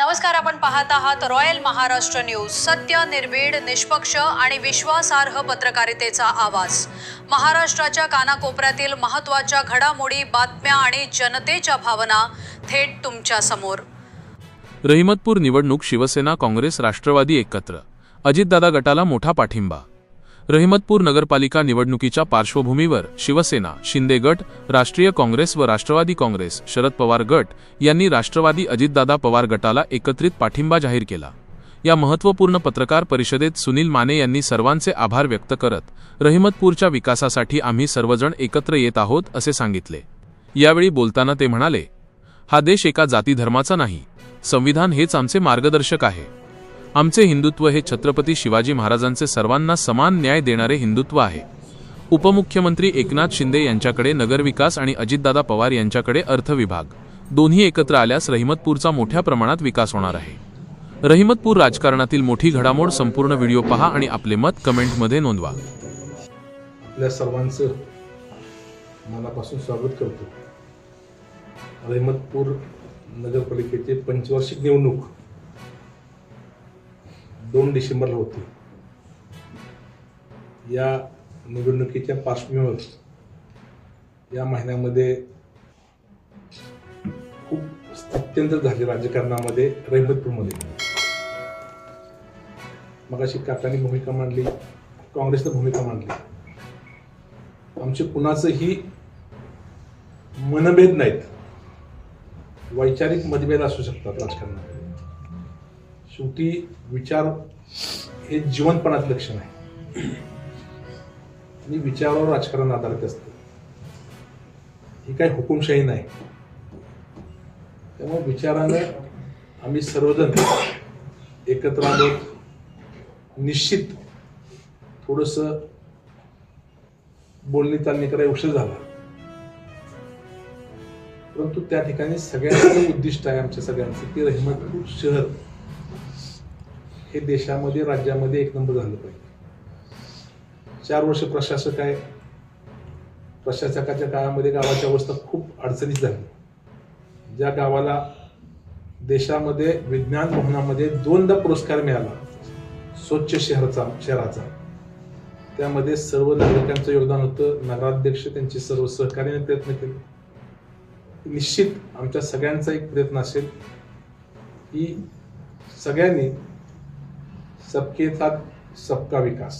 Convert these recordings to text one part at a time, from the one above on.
नमस्कार आपण पाहत आहात रॉयल महाराष्ट्र न्यूज. सत्य निर्भीड निष्पक्ष आणि विश्वासार्ह पत्रकारितेचा आवाज. महाराष्ट्राच्या कानाकोपऱ्यातील महत्त्वाच्या घडामोडी बातम्या आणि जनतेच्या भावना थेट तुमच्यासमोर. रहिमतपूर निवडणूक शिवसेना काँग्रेस राष्ट्रवादी एकत्र. अजितदादा गटाला मोठा पाठिंबा. रहिमतपूर नगरपालिका निवडणुकीच्या पार्श्वभूमीवर शिवसेना शिंदे गट राष्ट्रीय काँग्रेस व राष्ट्रवादी काँग्रेस शरद पवार गट यांनी राष्ट्रवादी अजितदादा पवार गटाला एकत्रित पाठिंबा जाहीर केला. या महत्त्वपूर्ण पत्रकार परिषदेत सुनील माने यांनी सर्वांचे आभार व्यक्त करत रहिमतपूरच्या विकासासाठी आम्ही सर्वजण एकत्र येत आहोत असे सांगितले. यावेळी बोलताना ते म्हणाले हा देश एका जाती धर्माचा नाही. संविधान हेच आमचे मार्गदर्शक आहे. आमचे हिंदुत्व हे छत्रपती शिवाजी महाराजांचे सर्वांना समान न्याय देणारे हिंदुत्व आहे. उपमुख्यमंत्री एकनाथ शिंदे यांच्याकडे नगरविकास आणि अजितदादा पवार यांच्याकडे अर्थविभाग. दोन्ही एकत्र आल्यास रहिमतपूरचा मोठ्या प्रमाणात विकास होणार आहे. रहिमतपूर राजकारणातील मोठी घडामोड संपूर्ण व्हिडिओ पहा आणि आपले मत कमेंटमध्ये नोंदवा. आपल्या सर्वांचं मनापासून स्वागत करतो. रहिमतपूर नगरपालिकेचे पंचवार्षिक निवडणूक दोन डिसेंबरला होती. या निवडणुकीच्या पार्श्वभूमीवर या महिन्यामध्ये खूप अत्यंत झाले राजकारणामध्ये रहमतपूरमध्ये मगाशी काकांनी भूमिका मांडली काँग्रेसनं भूमिका मांडली. आमचे कुणाचंही मनभेद नाहीत. वैचारिक मतभेद असू शकतात राजकारणात शेवटी विचार हे जीवनपणाचं लक्षण आहे आणि विचारावर राजकारण आधारित असतं. ही काही हुकुमशाही नाही. त्यामुळे विचारानं आम्ही सर्वजण एकत्र आलो. निश्चित थोडंसं बोलणी चालणी करायला उशीर झाला. परंतु त्या ठिकाणी सगळ्यांचं उद्दिष्ट आहे आमच्या सगळ्यांचं की रहिमतपूर शहर हे देशामध्ये राज्यामध्ये एक नंबर झालं पाहिजे. चार वर्ष प्रशासक आहे. प्रशासकाच्या काळामध्ये गावाची अवस्था खूप अडचणीत झाली. ज्या गावाला देशामध्ये विज्ञान भवनामध्ये दोनदा पुरस्कार मिळाला स्वच्छ शहराचा शहराचा. त्यामध्ये सर्व नागरिकांचं योगदान होतं. नगराध्यक्ष त्यांचे सर्व सहकार्याने प्रयत्न केले. निश्चित आमच्या सगळ्यांचा एक प्रयत्न असेल की सगळ्यांनी सबके साथ सबका विकास.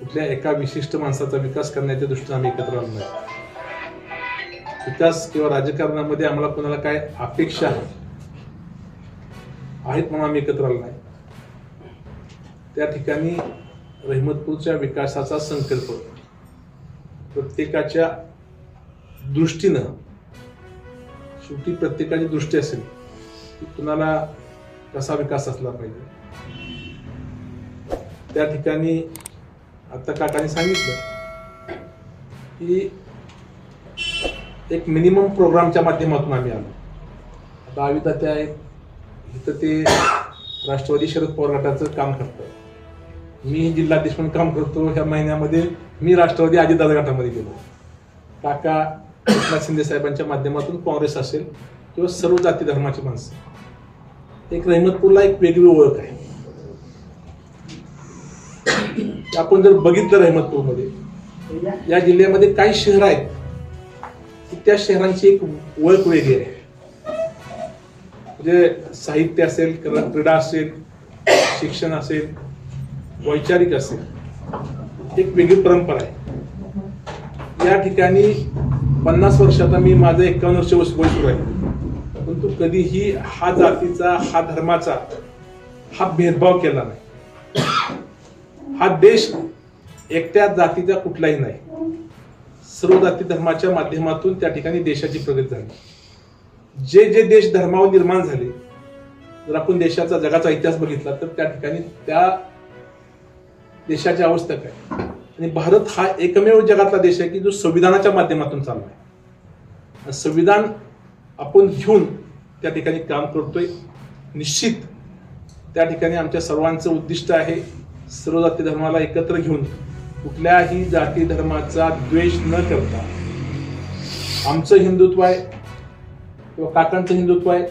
कुठल्या एका विशिष्ट माणसाचा विकास करण्याच्या दृष्टीने आम्ही एकत्र आलो नाही. विकास किंवा राजकारणामध्ये आम्हाला कोणाला काय अपेक्षा आहे आहेत म्हणून आम्ही एकत्र आलो नाही. त्या ठिकाणी रहमतपूरच्या विकासाचा संकल्प प्रत्येकाच्या दृष्टीनं शेवटी प्रत्येकाची दृष्टी असेल की कुणाला कसा विकास असला पाहिजे. त्या ठिकाणी आता काकाने सांगितलं की एक मिनिमम प्रोग्रामच्या माध्यमातून आम्ही आलो. आता आविता आहेत इथं ते राष्ट्रवादी शरद पवार गटाचं काम करतं मी जिल्हाध्यक्ष म्हणून काम करतो ह्या महिन्यामध्ये मी राष्ट्रवादी अजितदादा गटामध्ये गेलो. काका एकनाथ शिंदे साहेबांच्या माध्यमातून काँग्रेस असेल किंवा सर्व जाती धर्माची माणसं. एक रहमतपूरला एक वेगळी ओळख आहे. आपण जर बघितलं रहमतपूरमध्ये या जिल्ह्यामध्ये काही शहर आहेत की त्या शहरांची एक ओळख वेगळी आहे. म्हणजे साहित्य असेल क्रीडा असेल शिक्षण असेल वैचारिक असेल एक वेगळी परंपरा आहे. या ठिकाणी पन्नास वर्षाचा मी माझं एकावन्न वर्ष वय सुरू आहे. परंतु कधीही हा जातीचा हा धर्माचा हा भेदभाव केला नाही. हा देश एकट्या जातीचा कुठलाही नाही. सर्व जाती धर्माच्या माध्यमातून त्या ठिकाणी देशाची प्रगती झाली. जे जे देश धर्मावर निर्माण झाले जर आपण देशाचा जगाचा इतिहास बघितला तर त्या ठिकाणी त्या देशाची अवस्था काय? आणि भारत हा एकमेव जगातला देश आहे की जो संविधानाच्या माध्यमातून चालला आहे संविधान आपण घेऊन त्या ठिकाणी काम करतोय. निश्चित त्या ठिकाणी आमच्या सर्वांचं उद्दिष्ट आहे सर्व जाती धर्माला एकत्र घेऊन कुठल्याही जाती धर्माचा द्वेष न करता. आमचं हिंदुत्व आहे किंवा काकांचं हिंदुत्व आहे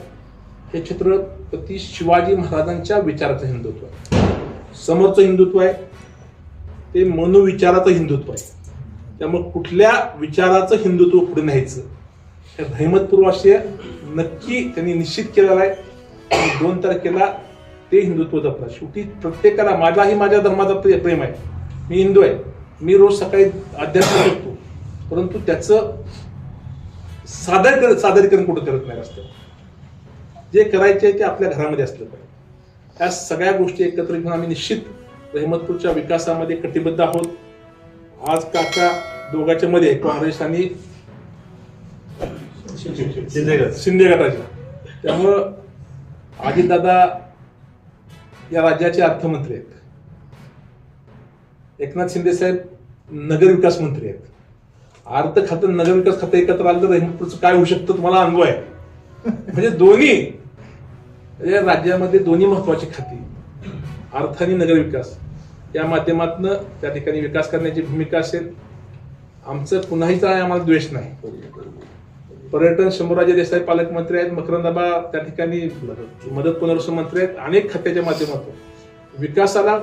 हे छत्रपती शिवाजी महाराजांच्या विचाराचं हिंदुत्व आहे. समोरचं हिंदुत्व आहे ते मनोविचाराचं हिंदुत्व आहे. त्यामुळे कुठल्या विचाराचं हिंदुत्व पुढे न्यायचं? हे नक्की त्यांनी निश्चित केलेला आहे. आणि दोन तारखेला ते हिंदुत्व जपलं शेवटी प्रत्येकाला माझाही माझ्या धर्माचा प्रेम आहे. मी हिंदू आहे. मी रोज सकाळी अध्यात्म करतो. परंतु त्याचं सादर सादरीकरण कुठं करत नाही रस्त्यावर? जे करायचे आहे ते आपल्या घरामध्ये असलं पाहिजे. या सगळ्या गोष्टी एकत्र घेऊन आम्ही निश्चित रहमतपूरच्या विकासामध्ये कटिबद्ध आहोत. आज काका दोघांच्या मध्ये काँग्रेस आणि शिंदे गटाच्या त्यामुळं अजितदादा या राज्याचे अर्थमंत्री आहेत. एकनाथ शिंदे साहेब नगर विकास मंत्री आहेत. अर्थ खातं नगर विकास खातं एकत्र आलं तर रहमतपूरचं काय होऊ शकतं तुम्हाला अनुभव आहे. म्हणजे दोन्ही या राज्यामध्ये दोन्ही महत्वाची खाती. अर्थ आणि नगर विकास. या माध्यमातून त्या ठिकाणी विकास करण्याची भूमिका असेल. आमचं कुणाहीचा आम्हाला द्वेष नाही. पर्यटन शंभूराजे देसाई पालकमंत्री आहेत मकरंदाबा त्या ठिकाणी मदत पुनर्वसन मंत्री आहेत अनेक खात्याच्या माध्यमातून. विकासाला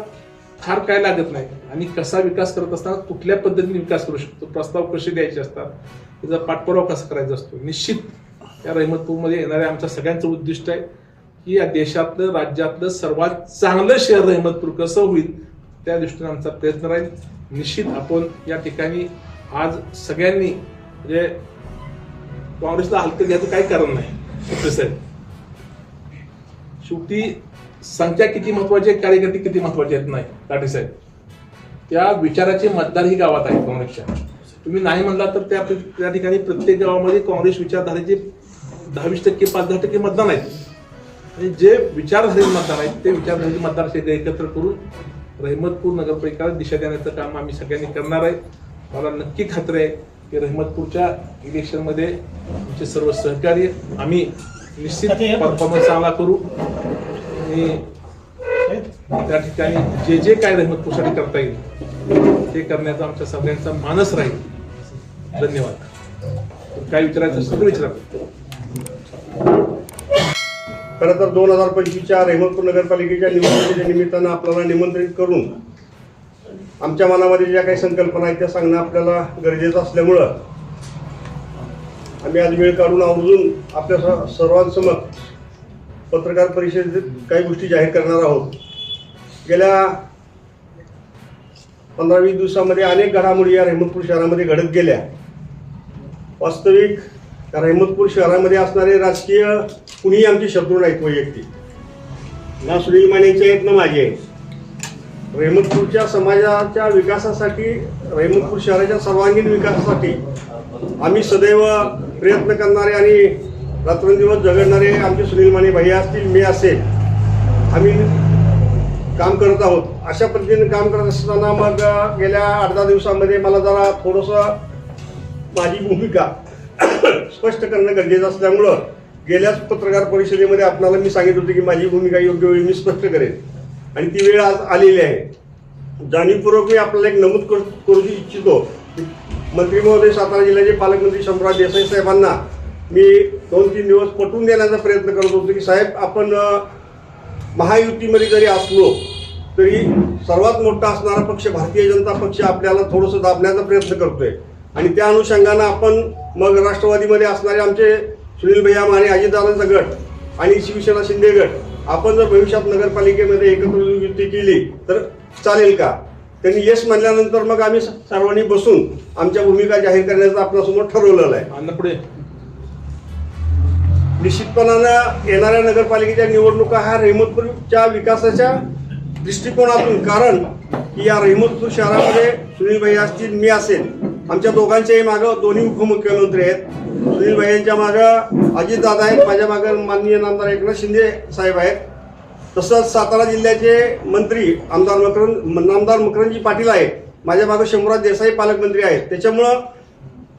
फार काय लागत नाही. आणि कसा विकास करत असताना कुठल्या पद्धतीने विकास करू शकतो? प्रस्ताव कसे द्यायचे असतात? त्याचा पाठपुरावा कसा करायचा असतो? निश्चित या रहमतपूरमध्ये येणाऱ्या आमच्या सगळ्यांचं उद्दिष्ट आहे की या देशातलं राज्यातलं सर्वात चांगलं शहर रहमतपूर कसं होईल त्या दृष्टीने आमचा प्रयत्न राहील. निश्चित आपण या ठिकाणी आज सगळ्यांनी म्हणजे काँग्रेसला हलकं घ्यायचं काही कारण नाही. साहेब शेवटी संख्या किती महत्वाची आहे कार्यकर्ते किती महत्त्वाचे आहेत नाही. लाटे साहेब त्या विचाराचे मतदार ही गावात आहेत काँग्रेसच्या. तुम्ही नाही म्हणला तर त्या त्या ठिकाणी प्रत्येक गावामध्ये काँग्रेस विचारधारेचे दहावीस टक्के पाच दहा टक्के मतदान आहेत. आणि जे विचारधारेचे मतदार आहेत ते विचारधारेचे मतदार सगळे एकत्र करून रहमतपूर नगरपालिका दिशा देण्याचं काम आम्ही सगळ्यांनी करणार आहे. मला नक्की खात्री आहे की रहमतपूरच्या इलेक्शनमध्ये आमचे सर्व सहकार्य आम्ही निश्चित परफॉर्मन्स चांगला करू. आणि त्या ठिकाणी जे जे काय रहमतपूरसाठी करता येईल ते करण्याचा आमच्या सगळ्यांचा मानस राहील. धन्यवाद. काय विचारायचं तर विचारा. खरं तर दोन हजार पंचवीसच्या रेहमतपूर नगरपालिकेच्या निवडणुकीच्या निमित्तानं आपल्याला निमंत्रित करून आमच्या मनामध्ये ज्या काही संकल्पना आहेत त्या सांगणं आपल्याला गरजेचं असल्यामुळं आम्ही आज वेळ काढून आवर्जून आपल्या स- सर्वांसमोर पत्रकार परिषदेत काही गोष्टी जाहीर करणार आहोत. गेल्या पंधरा वीस दिवसामध्ये अनेक घडामोडी या रेहमतपूर शहरामध्ये घडत गेल्या. वास्तविक रहमतपूर शहरामध्ये असणारे राजकीय कुणीही आमचे शत्रू नाहीत वैयक्तिक. ना सुनील मानेचे आहेत ना माझे आहेत. रेमतपूरच्या समाजाच्या विकासासाठी रेमतपूर शहराच्या सर्वांगीण विकासासाठी आम्ही सदैव प्रयत्न करणारे आणि रात्रंदिवस झगडणारे आमचे सुनील माने भाई असतील मी असेल आम्ही काम करत आहोत. अशा पद्धतीने काम करत असताना मग गेल्या आठ दहा दिवसामध्ये मला जरा थोडंसं माझी भूमिका स्पष्ट करणं गरजेचं असल्यामुळं गेल्याच पत्रकार परिषदेमध्ये आपल्याला मी सांगितलं होतं की माझी भूमिका योग्य वेळी मी स्पष्ट करेन. आणि ती वेळ आज आलेली आहे. जाणीवपूर्वक मी आपल्याला एक नमूद करू करू इच्छितो. मंत्री महोदय सातारा जिल्ह्याचे पालकमंत्री शंभराज देसाई साहेबांना मी दोन तीन दिवस पटवून देण्याचा प्रयत्न करत होतो की साहेब आपण महायुतीमध्ये जरी असलो तरी सर्वात मोठा असणारा पक्ष भारतीय जनता पक्ष आपल्याला थोडंसं दाबण्याचा प्रयत्न करतोय. आणि त्या अनुषंगानं आपण मग राष्ट्रवादीमध्ये असणारे आमचे सुनील भैया माने अजितदादांचा गट आणि शिवसेना शिंदे गट आपण जर भविष्यात नगरपालिकेमध्ये एकत्र युती केली तर चालेल का? त्यांनी येस म्हणल्यानंतर मग आम्ही सर्वांनी बसून आमच्या भूमिका जाहीर करण्याचं आपल्यासमोर ठरवलेलं आहे. पुढे. निश्चितपणानं येणाऱ्या नगरपालिकेच्या निवडणुका ह्या रहमतपूरच्या विकासाच्या दृष्टिकोनातून कारण की या रहमतपूर शहरामध्ये सुनील भाई असतील मी असेल आमच्या दोघांच्याही मागं दोन्ही उपमुख्यमंत्री आहेत. सुनील भाई यांच्या मागं अजितदादा आहेत. माझ्या मागं माननीय नामदार एकनाथ शिंदे साहेब आहेत. तसंच सातारा जिल्ह्याचे मंत्री आमदार मकरंद नामदार मकरंदजी पाटील आहेत. माझ्या मागं शंभूराज देसाई पालकमंत्री आहेत. त्याच्यामुळं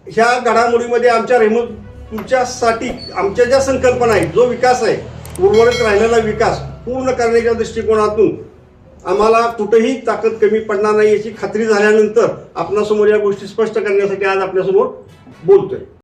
ह्या घडामोडीमध्ये आमच्या रेहमतपूरच्यासाठी आमच्या ज्या संकल्पना आहेत जो विकास आहे उर्वरित राहिलेला विकास पूर्ण करण्याच्या दृष्टिकोनातून आम्हाला कुठेही ताकद कमी पडणार नाही याची खात्री झाल्यानंतर आपणासमोर या गोष्टी स्पष्ट करण्यासाठी आज आपल्यासमोर बोलतोय.